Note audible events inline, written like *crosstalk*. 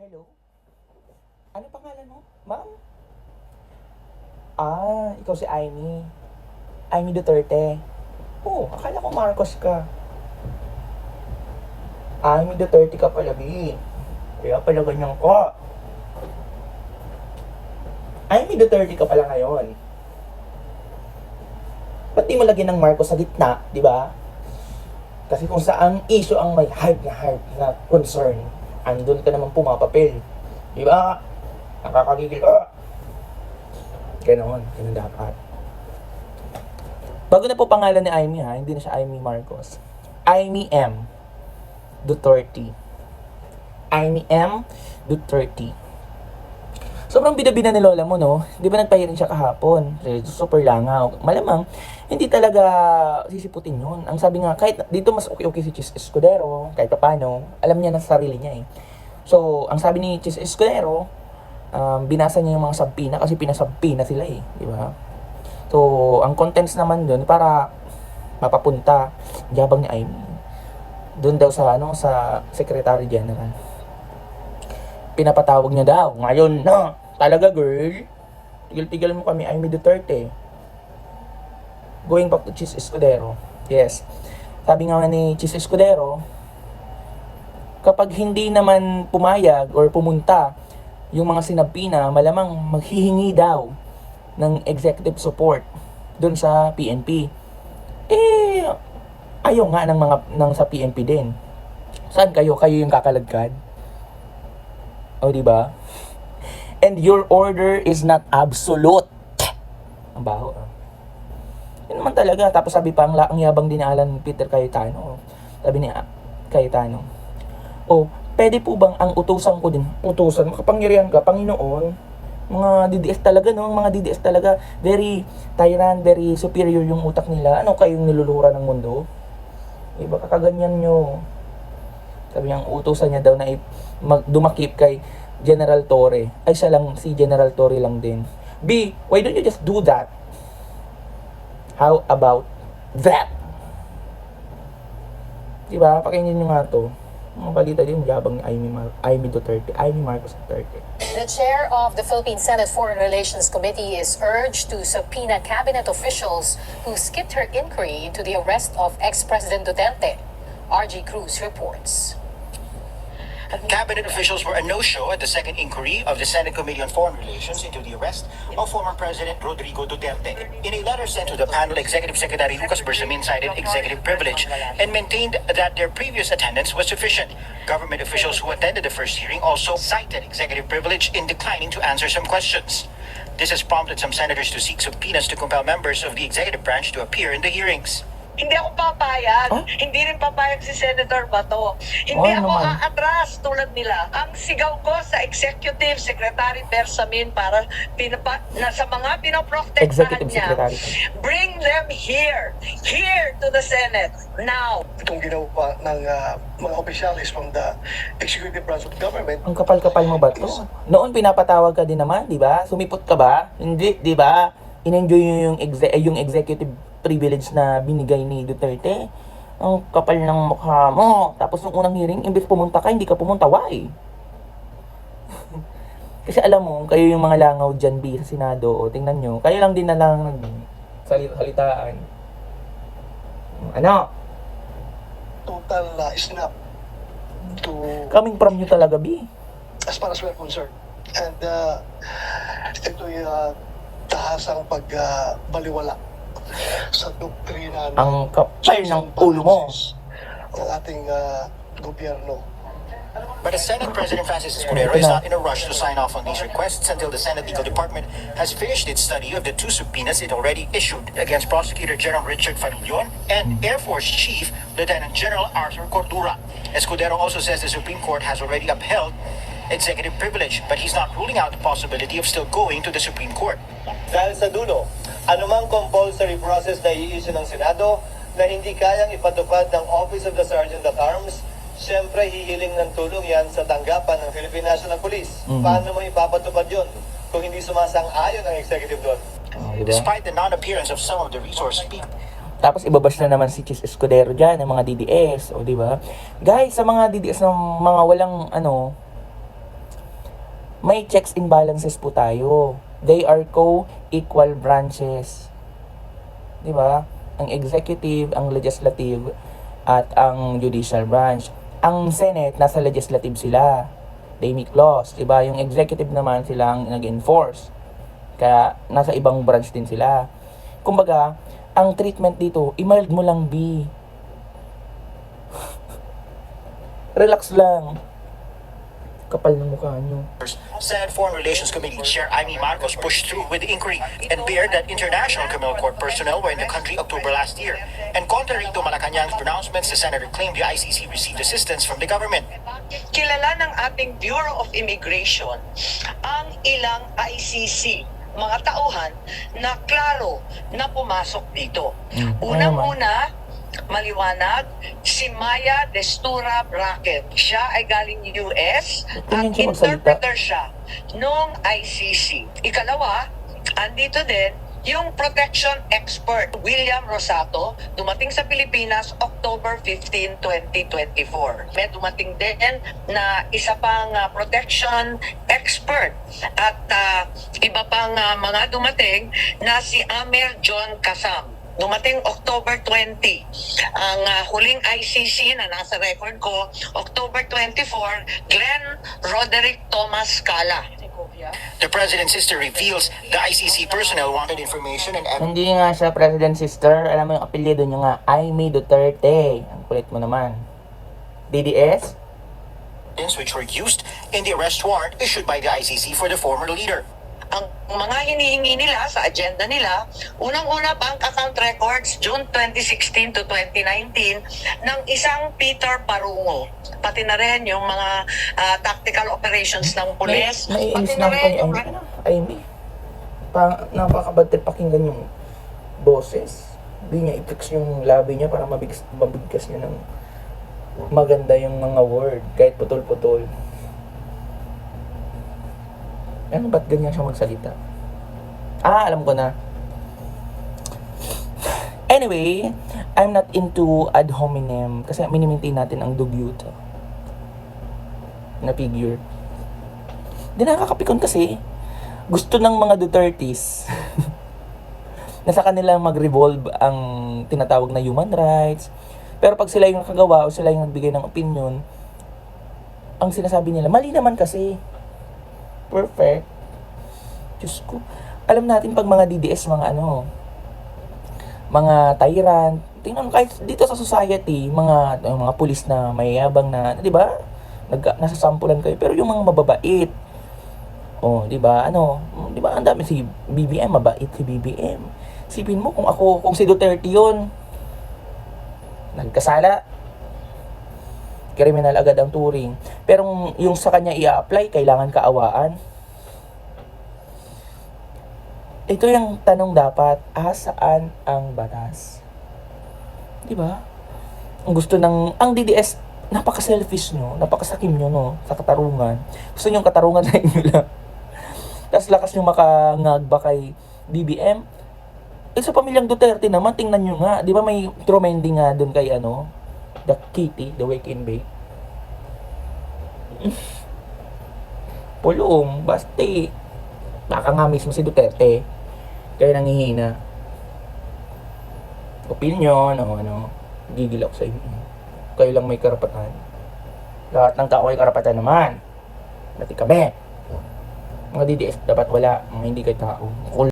Hello? Ano pangalan mo? Ma'am? Ah, ikaw si Amy. Amy Duterte. Oh, akala ko Marcos ka. Amy Duterte ka pala, B. Kaya pala ganyan ka. Amy Duterte ka pala ngayon. Ba't di mo lagyan ng Marcos sa gitna, di ba? Kasi kung saang issue ang may hype na hype na concern, andun ka naman pumapapil. Di ba? Nakakagigil ka. Ganon. Ganon dapat. Bago na po pangalan ni Amy ha, hindi na siya Amy Marcos. Amy M. Duterte. Amy M. Duterte. Sobrang bida-bida ni Lola mo, no? Di ba nagpahirin siya kahapon? Super langaw. Malamang, hindi talaga sisiputin yun. Ang sabi nga, kahit dito mas okay-okay si Chis Escudero, kahit paano, alam niya na sa sarili niya eh. So, ang sabi ni Chis Escudero, um, binasa niya yung mga sampina kasi pinasampina sila eh. Di ba? So, ang contents naman dun para mapapunta yabang ni Amy. Doon daw sa ano sa Secretary General. Pinapatawag niya daw. Ngayon na, talaga girl. Tigil-tigil mo kami Amy Duterte. Going back to Chis Escudero. Yes. Sabi nga ni Chis Escudero, kapag hindi naman pumayag or pumunta yung mga sinabina, malamang maghihingi daw ng executive support doon sa PNP. Eh, ayaw nga ng mga ng sa PNP din. Saan kayo? Kayo yung kakalagkad? O, di ba? And your order is not absolute. Ang baho, ah. Yun naman talaga. Tapos sabi pa, ang, ang yabang din ni Alan Peter Cayetano. Sabi ni ah, Cayetano, Oh, pwede po bang ang utusan ko din? Utusan, makapangyarihan ka, Panginoon. Mga DDS talaga, no? Mga DDS talaga, very tyrant, very superior yung utak nila. Ano kayong niluluhuran ng mundo? Iba kakaganyan nyo. Sabi niya, ang utusan niya daw na mag, dumakip kay General Torre. Ay, siya lang, si General Torre lang din. B, why don't you just do that? How about that? Diba? Pakinggan nyo nga to. Mga balita din, yabang ni Amy, Mar- Amy Duterte. Amy Marcos Duterte. The chair of the Philippine Senate Foreign Relations Committee is urged to subpoena cabinet officials who skipped her inquiry into the arrest of ex-President Duterte. RG Cruz reports. Cabinet officials were a no-show at the second inquiry of the Senate Committee on Foreign Relations into the arrest of former President Rodrigo Duterte. In a letter sent to the panel, Executive Secretary Lucas Bersamin cited executive privilege and maintained that their previous attendance was sufficient. Government officials who attended the first hearing also cited executive privilege in declining to answer some questions. This has prompted some senators to seek subpoenas to compel members of the executive branch to appear in the hearings. Hindi ako papayag. Huh? Hindi rin papayag si Senator Bato. Hindi Oh, ako naman. aatras tulad nila. Ang sigaw ko sa Executive Secretary Bersamin para pinapa, na sa mga pinoprotektahan niya, Secretary. bring them here. Here to the Senate. Now. itong ginawa ng ah, mga opisyalis from the executive branch of government Ang kapal-kapal mo ba to? Noon pinapatawag ka din naman, di ba? Sumipot ka ba? Hindi, di ba? In-enjoy nyo yung, exe- yung executive privilege na binigay ni Duterte. Ang kapal ng mukha mo. Tapos nung unang hearing, imbes pumunta ka, hindi ka pumunta. Why? *laughs* Kasi alam mo, kayo yung mga langaw dyan, B, sa Senado. O, tingnan nyo. Kayo lang din na lang salitaan. Ano? total uh, snap to Coming from you talaga, B. as far as we're concerned. And uh, ito'y uh, tahasang pagbaliwala sa doktrina Ang kapal ng ulo mo. ng ating uh, gobyerno. But as Senate President Francis Escudero is not in a rush to sign off on these requests until the Senate Legal Department has finished its study of the two subpoenas it already issued against Prosecutor General Richard Farillon and Air Force Chief Lieutenant General Arthur Cordura. Escudero also says the Supreme Court has already upheld executive privilege, but he's not ruling out the possibility of still going to the Supreme Court. Dahil sa dulo, anumang compulsory process na i-issue ng Senado na hindi kayang ipatupad ng Office of the Sergeant at Arms, siyempre hihiling ng tulong yan sa tanggapan ng Philippine National Police. Paano mo ipapatupad yun kung hindi sumasang-ayon ang executive doon? Ba? Despite the non-appearance of some of the resource speakers, Tapos ibabash na naman si Chis Escudero dyan, ng mga DDS, o di ba? Guys, sa mga DDS ng mga walang ano, may checks and balances po tayo. They are co-equal branches. 'Di ba? Ang executive, ang legislative, at ang judicial branch. Ang Senate, nasa legislative sila. They make laws. 'di ba? Yung executive naman sila ang nag-enforce. Kaya nasa ibang branch din sila. Kumbaga, ang treatment dito, i-mild mo lang B. *laughs* Relax lang. Kapal ng mukha nyo. Senate Foreign Relations Committee Chair Amy Marcos pushed through with the inquiry and bared that international criminal court personnel were in the country October last year. And contrary to Malacanang's pronouncements, the senator claimed the ICC received assistance from the government. kilala ng ating Bureau of Immigration ang ilang ICC mga tauhan na klaro na pumasok dito. Mm. Unang-una, maliwanag, si Maya Destura Bracket. Siya ay galing US at interpreter siya nung ICC. Ikalawa, andito din yung protection expert William Rosato dumating sa Pilipinas October 15, 2024. May dumating din na isa pang ah, protection expert at ah, iba pang ah, mga dumating na si Amir John Kasam. Dumating October 20. Ang ah, huling ICC na nasa record ko, October 24, Glenn Roderick Thomas Scala. The president's sister reveals the ICC personnel wanted information and evidence Hindi nga siya president sister. Alam mo yung apelyido niya nga, Aimee Duterte. Ang kulit mo naman. DDS? which were used in the arrest warrant issued by the ICC for the former leader. Ang mga hinihingi nila sa agenda nila, unang-una bank account records June 2016 to 2019 ng isang Peter Parungo. Pati na rin yung mga ah, tactical operations ng pulis. May, Pati naiinis na kay yung... Aimee. Ano? Aimee. Pa, napakabad trip pakinggan yung boses. Hindi niya i-fix yung labi niya para mabigkas, mabigkas niya ng maganda yung mga word. Kahit putol-putol. Ano, ba't ganyan siya magsalita? Ah, alam ko na. Anyway, I'm not into ad hominem kasi minimaintain natin ang dugyuto na figure. Di nakakapikon kasi gusto ng mga Dutertes *laughs* na sa kanila mag-revolve ang tinatawag na human rights. Pero pag sila yung nakagawa o sila yung nagbigay ng opinion, ang sinasabi nila, mali naman kasi. Perfect. Diyos ko. Alam natin pag mga DDS, mga ano, mga tyrant, tingnan mo kahit dito sa society, mga yung mga pulis na mayayabang na, 'di ba? Nag nasasampulan kayo, pero yung mga mababait. Oh, 'di ba? Ano, 'di ba? Ang dami si BBM, mabait si BBM. Sipin mo kung ako, kung si Duterte 'yon. Nagkasala. Kriminal agad ang turing. Pero yung- sa kanya i-apply, kailangan kaawaan. Ito yung tanong dapat, asaan ang batas? Di ba? Ang gusto ng, ang DDS, napaka-selfish nyo, napakasakim nyo, no, sa katarungan. Gusto nyo yung katarungan *laughs* sa inyo lang. Tapos lakas nyo makangagba kay BBM. Eh, sa pamilyang Duterte naman, tingnan nyo nga, di ba may tremending nga doon kay, ano, the kitty, the wake and bake. *laughs* Pulong, basti. Baka nga mismo si Duterte. Kaya nangihina. Opinion, o ano, gigil ako sa inyo. Kayo lang may karapatan. Lahat ng tao ay karapatan naman. Dati kami. Mga DDS dapat wala, mga hindi kay tao. Kul-